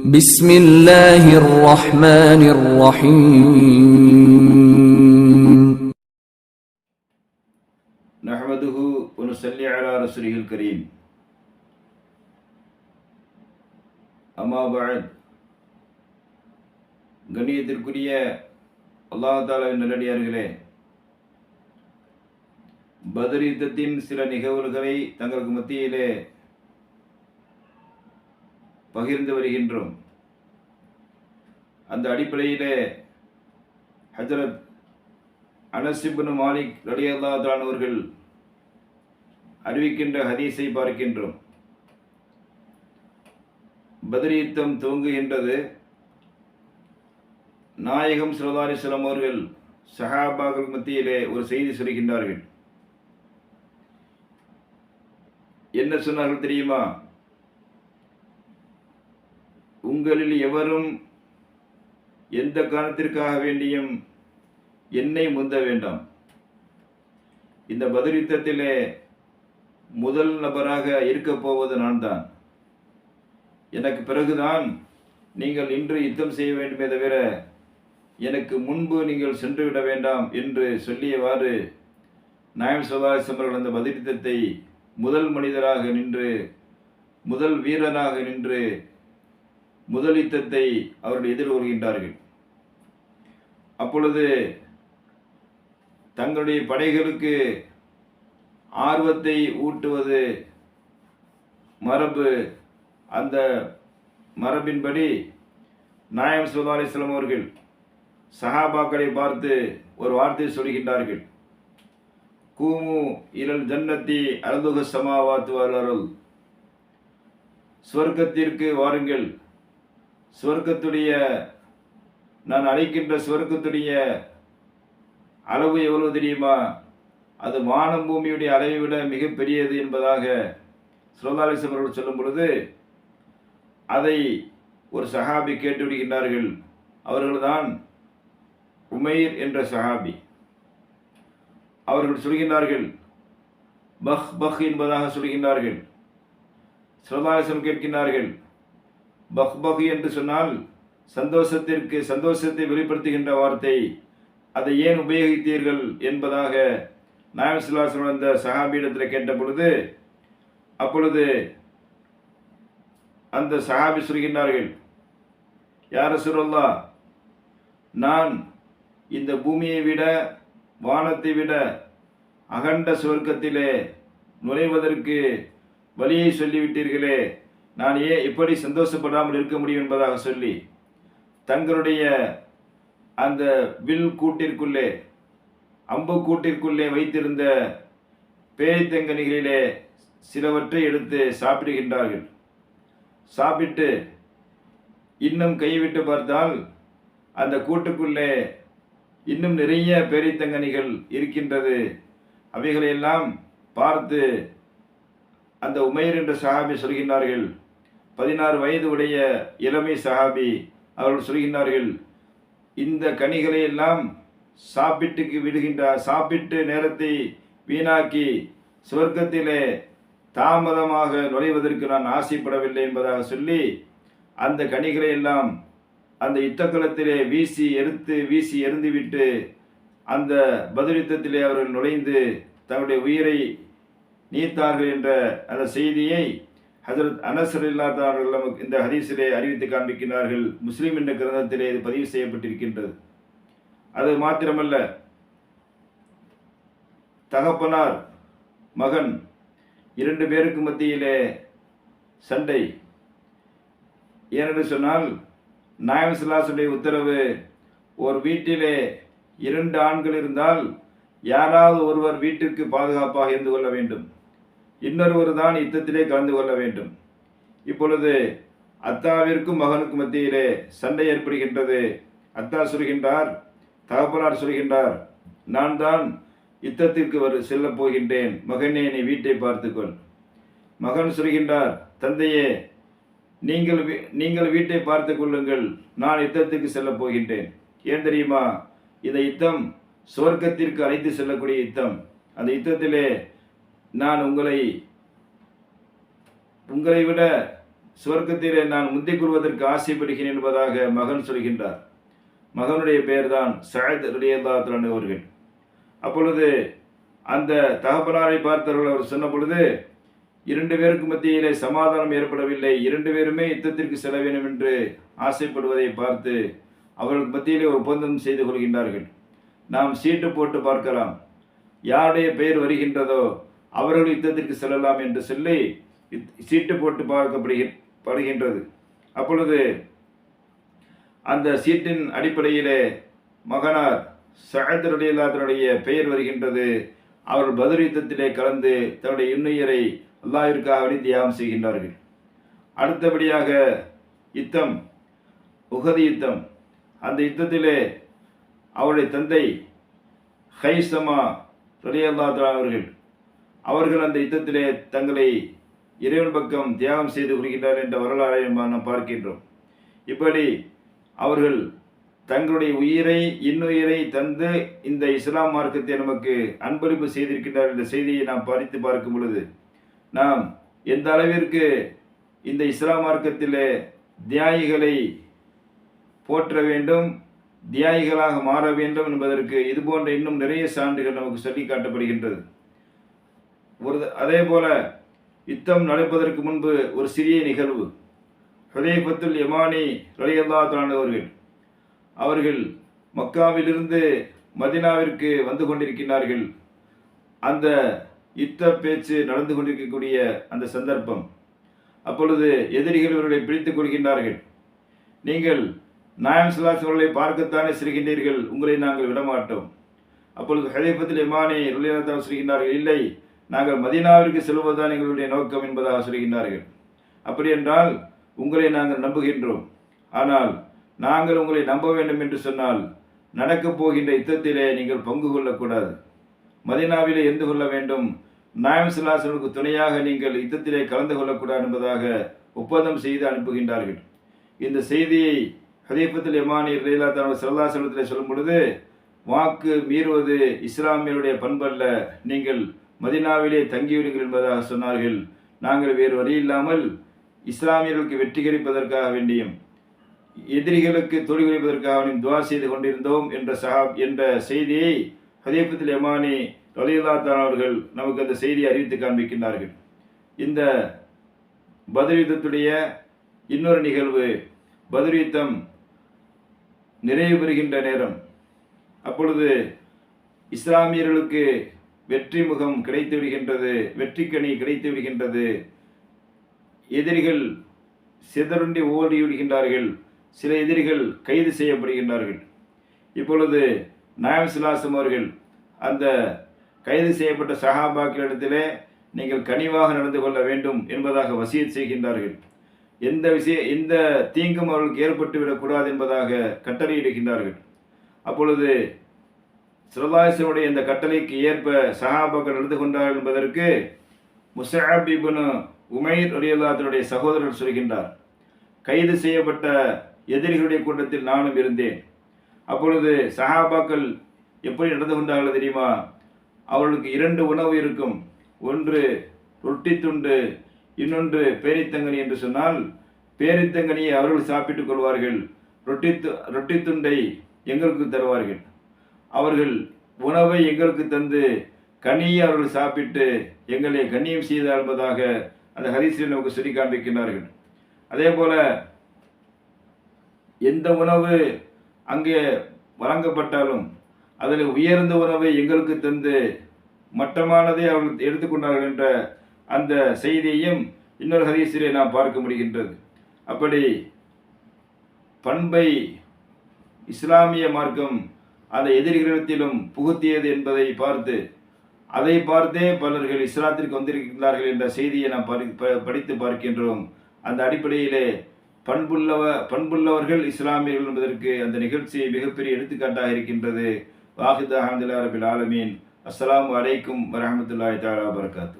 بسم الله الرحمن الرحيم نحمده ونصلي على رسوله الكريم அம்மா பாத் கண்ணியத்திற்குரிய அல்லாஹ் தாலாவின் நல்லடியார்களே பதர் யுத்தத்தின் சில நிகழ்வுகளை தங்களுக்கு மத்தியிலே பகிர்ந்து வருகின்றோம். அந்த அடிப்படையிலே ஹஜரத் அனசிபுன் மாலிக் ரலியல்லா அவர்கள் அறிவிக்கின்ற ஹதீஸை பார்க்கின்றோம். பதிரியுத்தம் துவங்குகின்றது. நாயகம் சிலதாரிஸ்லாம் அவர்கள் சஹாபாக்கள் மத்தியிலே ஒரு செய்தி சொல்கின்றார்கள். என்ன சொன்னார்கள் தெரியுமா? உங்களில் எவரும் எந்த காரணத்திற்காக வேண்டியும் என்னை முந்த வேண்டாம். இந்த பதில் யுத்தத்திலே முதல் நபராக இருக்கப் போவது நான் தான் எனக்கு பிறகுதான் நீங்கள் இன்று யுத்தம் செய்ய வேண்டுமே தவிர எனக்கு முன்பு நீங்கள் சென்றுவிட வேண்டாம் என்று சொல்லியவாறு நாயம் சோதாரிசம் அவர்கள் அந்த பதிலித்தத்தை முதல் மனிதராக நின்று முதல் வீரனாக நின்று முதலித்தத்தை அவர்கள் எதிர்கொள்கின்றார்கள். அப்பொழுது தங்களுடைய படைகளுக்கு ஆர்வத்தை ஊட்டுவது மரபு அந்த மரபின்படி நாயம் சுல்லா அலிஸ்லாம் அவர்கள் சஹாபாக்களை பார்த்து ஒரு வார்த்தை சொல்கின்றார்கள். கூமு இரல் ஜன்னத்தி அருதுக சமாவாத்து வரல் சுவர்க்கத்திற்கு வாருங்கள் சுவர்க்கத்துடைய நான் அழைக்கின்ற சுவர்க்கத்துடைய அளவு எவ்வளவு தெரியுமா? அது வானம் பூமியுடைய அளவை விட மிகப்பெரியது என்பதாக சுரதாலிசம் அவர்கள் சொல்லும் பொழுது அதை ஒரு சஹாபி கேட்டு விடுகின்றார்கள். அவர்கள்தான் உமைர் என்ற சஹாபி. அவர்கள் சொல்கின்றார்கள் பஹ் பஹ் என்பதாக சொல்கின்றார்கள். சுரதாலிசம் கேட்கின்றார்கள் பஹ் என்று சொன்னால் சந்தோஷத்திற்கு சந்தோஷத்தை வெளிப்படுத்துகின்ற வார்த்தை. அதை ஏன் உபயோகித்தீர்கள் என்பதாக நாயசுல்லாசன் அந்த சஹாபியிடத்தில் கேட்ட பொழுது அப்பொழுது அந்த சஹாபி சொல்கின்றார்கள் யார சொல்லா நான் இந்த பூமியை விட வானத்தை விட அகண்ட சுவர்க்கத்திலே நுழைவதற்கு வழியை சொல்லிவிட்டீர்களே. நான் ஏன் எப்படி சந்தோஷப்படாமல் இருக்க முடியும் என்பதாக சொல்லி தங்களுடைய அந்த வில் கூட்டிற்குள்ளே அம்பு கூட்டிற்குள்ளே வைத்திருந்த பேரித்தங்கனிகளிலே சிலவற்றை எடுத்து சாப்பிடுகின்றார்கள். சாப்பிட்டு இன்னும் கைவிட்டு பார்த்தால் அந்த கூட்டுக்குள்ளே இன்னும் நிறைய பேரித்தங்கனிகள் இருக்கின்றது. அவைகளையெல்லாம் பார்த்து அந்த உமையர் என்ற சகாபி சொல்கின்றார்கள் பதினாறு வயது உடைய இளமை சஹாபி அவர்கள் சொல்கின்றார்கள் இந்த கனிகளை எல்லாம் சாப்பிட்டுக்கு விடுகின்றார் சாப்பிட்டு நேரத்தை வீணாக்கி சுவர்க்கத்திலே தாமதமாக நுழைவதற்கு நான் ஆசைப்படவில்லை என்பதாக சொல்லி அந்த கனிகளை எல்லாம் அந்த யுத்தக்களத்திலே வீசி எரித்து வீசி எரிந்துவிட்டு அந்த பதில் அவர்கள் நுழைந்து தங்களுடைய உயிரை நீத்தார்கள் என்ற அந்த செய்தியை ஹசரத் அனசர் இல்லாதவர்கள் நமக்கு இந்த ஹதீஸிலே அறிவித்து காண்பிக்கிறார்கள் முஸ்லீம் என்ற கிரந்தத்திலே இது பதிவு செய்யப்பட்டிருக்கின்றது. அது மாத்திரமல்ல தகப்பனார் மகன் இரண்டு பேருக்கு மத்தியிலே சண்டை. ஏனென்று சொன்னால் நாயம்சலாசுடைய உத்தரவு ஒரு வீட்டிலே இரண்டு ஆண்கள் இருந்தால் யாராவது ஒருவர் வீட்டிற்கு பாதுகாப்பாக இருந்து கொள்ள வேண்டும். இன்னொருவர் தான் யுத்தத்திலே கலந்து கொள்ள வேண்டும். இப்பொழுது அத்தாவிற்கும் மகனுக்கும் மத்தியிலே சண்டை ஏற்படுகின்றது. அத்தா சொல்கின்றார் தகப்பனார் சொல்கின்றார் நான் தான் யுத்தத்திற்கு வரு செல்லப் போகின்றேன். மகனே நீ வீட்டை பார்த்துக்கொள். மகன் சொல்கின்றார் தந்தையே நீங்கள் வீ- நீங்கள் வீட்டை பார்த்து கொள்ளுங்கள். நான் யுத்தத்துக்கு செல்ல போகின்றேன். ஏன் தெரியுமா? இந்த யுத்தம் சுவர்க்கத்திற்கு அழைத்து செல்லக்கூடிய யுத்தம். அந்த யுத்தத்திலே நான் உங்களை உங்களை விட சுவர்க்கத்திலே நான் முந்திக் கொள்வதற்கு ஆசைப்படுகிறேன் என்பதாக மகன் சொல்கின்றார். மகனுடைய பெயர்தான் சயத் ரலியல்லாஹு அவர்கள். அப்பொழுது அந்த தகப்பனாரை பார்த்தவர்கள் அவர் சொன்ன பொழுது இரண்டு பேருக்கு மத்தியிலே சமாதானம் ஏற்படவில்லை இரண்டு பேருமே யுத்தத்திற்கு செல்ல வேண்டும் என்று ஆசைப்படுவதை பார்த்து அவர்களுக்கு மத்தியிலே ஒரு ஒப்பந்தம் செய்து கொள்கின்றார்கள். நாம் சீட்டு போட்டு பார்க்கலாம். யாருடைய பெயர் வருகின்றதோ அவர்கள் யுத்தத்திற்கு செல்லலாம் என்று சொல்லி சீட்டு போட்டு பார்க்கப்படுகி படுகின்றது. அப்பொழுது அந்த சீட்டின் அடிப்படையிலே மகனார் சஹத் ரலியல்லாஹுடைய பெயர் வருகின்றது. அவர்கள் பதில் யுத்தத்திலே கலந்து தன்னுடைய இன்னுயிரை அல்லாவிற்காக வேண்டி தியாகம் செய்கின்றார்கள். அடுத்தபடியாக யுத்தம் உகதி யுத்தம். அந்த யுத்தத்திலே அவருடைய தந்தை ஹைசமா ரலியல்லாஹு அவர்கள் அவர்கள் அந்த யுத்தத்திலே தங்களை இறைவன் பக்கம் தியாகம் செய்து கொள்கின்றார் என்ற வரலாறை நாம் பார்க்கின்றோம். இப்படி அவர்கள் தங்களுடைய உயிரை இன்னுயிரை தந்து இந்த இஸ்லாம் மார்க்கத்தை நமக்கு அன்பளிப்பு செய்திருக்கின்றார் என்ற செய்தியை நாம் படித்து பார்க்கும் பொழுது நாம் எந்த அளவிற்கு இந்த இஸ்லாம் மார்க்கத்திலே தியாகிகளை போற்ற வேண்டும் தியாகிகளாக மாற வேண்டும் என்பதற்கு இதுபோன்ற இன்னும் நிறைய சான்றுகள் நமக்கு சொல்லி காட்டப்படுகின்றது. ஒரு அதே போல யுத்தம் நடப்பதற்கு முன்பு ஒரு சிறிய நிகழ்வு. ஹுதைபத்துல் யமானி ரலியல்லா அவர்கள் அவர்கள் மக்காவிலிருந்து மதினாவிற்கு வந்து கொண்டிருக்கிறார்கள் அந்த யுத்த பேச்சு நடந்து கொண்டிருக்கக்கூடிய அந்த சந்தர்ப்பம். அப்பொழுது எதிரிகள் இவர்களை பிடித்துக் கொள்கின்றார்கள். நீங்கள் நாயம் சுல்லாஸ் பார்க்கத்தானே செல்கின்றீர்கள்? உங்களை நாங்கள் விடமாட்டோம். அப்பொழுது ஹதீபத்தில் இமானி ருலியத்தான் சிறுகின்றார்கள் இல்லை நாங்கள் மதினாவிற்கு செல்வதுதான் எங்களுடைய நோக்கம் என்பதாக சொல்கின்றார்கள். அப்படி என்றால் உங்களை நாங்கள் நம்புகின்றோம். ஆனால் நாங்கள் உங்களை நம்ப வேண்டும் என்று சொன்னால் நடக்கப் போகின்ற யுத்தத்திலே நீங்கள் பங்கு கொள்ளக்கூடாது. மதினாவிலே இருந்து கொள்ள வேண்டும். நாயம் சிலாசனுக்கு துணையாக நீங்கள் யுத்தத்திலே கலந்து கொள்ளக்கூடாது என்பதாக ஒப்பந்தம் செய்து அனுப்புகின்றார்கள். இந்த செய்தியை ஹதீபத்தில் எமானி ரீலா தனது சல்லாசனத்தில் சொல்லும் பொழுது வாக்கு மீறுவது இஸ்லாமியருடைய பண்பல்ல. நீங்கள் மதினாவிலே தங்கிவிடுங்கள் என்பதாக சொன்னார்கள். நாங்கள் வேறு வழி இல்லாமல் இஸ்லாமியர்களுக்கு வெற்றி கிடைப்பதற்காக வேண்டியும் எதிரிகளுக்கு தொழில் கிடைப்பதற்காக துவா செய்து கொண்டிருந்தோம் என்ற சஹாப் என்ற செய்தியை ஹதீபத்தில் எமானி ரலியுல்லா அவர்கள் நமக்கு அந்த செய்தியை அறிவித்து காண்பிக்கின்றார்கள். இந்த பத்ர் யுத்தத்துடைய இன்னொரு நிகழ்வு பத்ர் யுத்தம் நிறைவு பெறுகின்ற நேரம். அப்பொழுது இஸ்லாமியர்களுக்கு வெற்றி முகம் கிடைத்து விடுகின்றது வெற்றிக்கணி கிடைத்து விடுகின்றது எதிரிகள் சிதறுண்டி ஓடி விடுகின்றார்கள் சில எதிரிகள் கைது செய்யப்படுகின்றார்கள். இப்பொழுது நாயம் சிலாசம் அவர்கள் அந்த கைது செய்யப்பட்ட சஹாபாக்களிடத்திலே நீங்கள் கனிவாக நடந்து கொள்ள வேண்டும் என்பதாக வசியத் செய்கின்றார்கள். எந்த விஷய எந்த தீங்கும் அவர்களுக்கு ஏற்பட்டு விடக்கூடாது என்பதாக கட்டளையிடுகின்றார்கள். அப்பொழுது சிறலாசனுடைய இந்த கட்டளைக்கு ஏற்ப சஹாபாக்கள் நடந்து கொண்டார்கள் என்பதற்கு முசஹாப் இப்னு உமைர் அலியல்லாத்தினுடைய சகோதரர் சொல்கின்றார் கைது செய்யப்பட்ட எதிரிகளுடைய கூட்டத்தில் நானும் இருந்தேன். அப்பொழுது சஹாபாக்கள் எப்படி நடந்து கொண்டார்கள் தெரியுமா? அவர்களுக்கு இரண்டு உணவு இருக்கும். ஒன்று ரொட்டி துண்டு இன்னொன்று பேரித்தங்கனி என்று சொன்னால் பேரித்தங்கனியை அவர்கள் சாப்பிட்டுக் கொள்வார்கள். ரொட்டி து- ரொட்டி துண்டை எங்களுக்கு தருவார்கள். அவர்கள் உணவை எங்களுக்கு தந்து கனியை அவர்கள் சாப்பிட்டு எங்களை கண்ணியம் செய்தார் என்பதாக அந்த ஹரிசில் நமக்கு சொல்லி காண்பிக்கின்றார்கள். அதே போல எந்த உணவு அங்கே வழங்கப்பட்டாலும் அதில் உயர்ந்த உணவை எங்களுக்கு தந்து மட்டமானதை அவர்கள் எடுத்துக்கொண்டார்கள் என்ற அந்த செய்தியையும் இன்னொரு ஹதீஸிலே நாம் பார்க்க முடிகின்றது. அப்படி பண்பை இஸ்லாமிய மார்க்கம் அந்த எதிர்கிரகத்திலும் புகுத்தியது என்பதை பார்த்து அதை பார்த்தே பலர்கள் இஸ்லாத்திற்கு வந்திருக்கிறார்கள் என்ற செய்தியை நாம் ப- படித்து பார்க்கின்றோம். அந்த அடிப்படையிலே பண்புள்ளவ பண்புள்ளவர்கள் இஸ்லாமியர்கள் என்பதற்கு அந்த நிகழ்ச்சியை மிகப்பெரிய எடுத்துக்காட்டாக இருக்கின்றது. வாஹித் அஹமதுல்லா ரபில் ஆலமீன். அஸ்லாம் வலைக்கும் வரமத்துல்லாய் தாலா பரகாத்து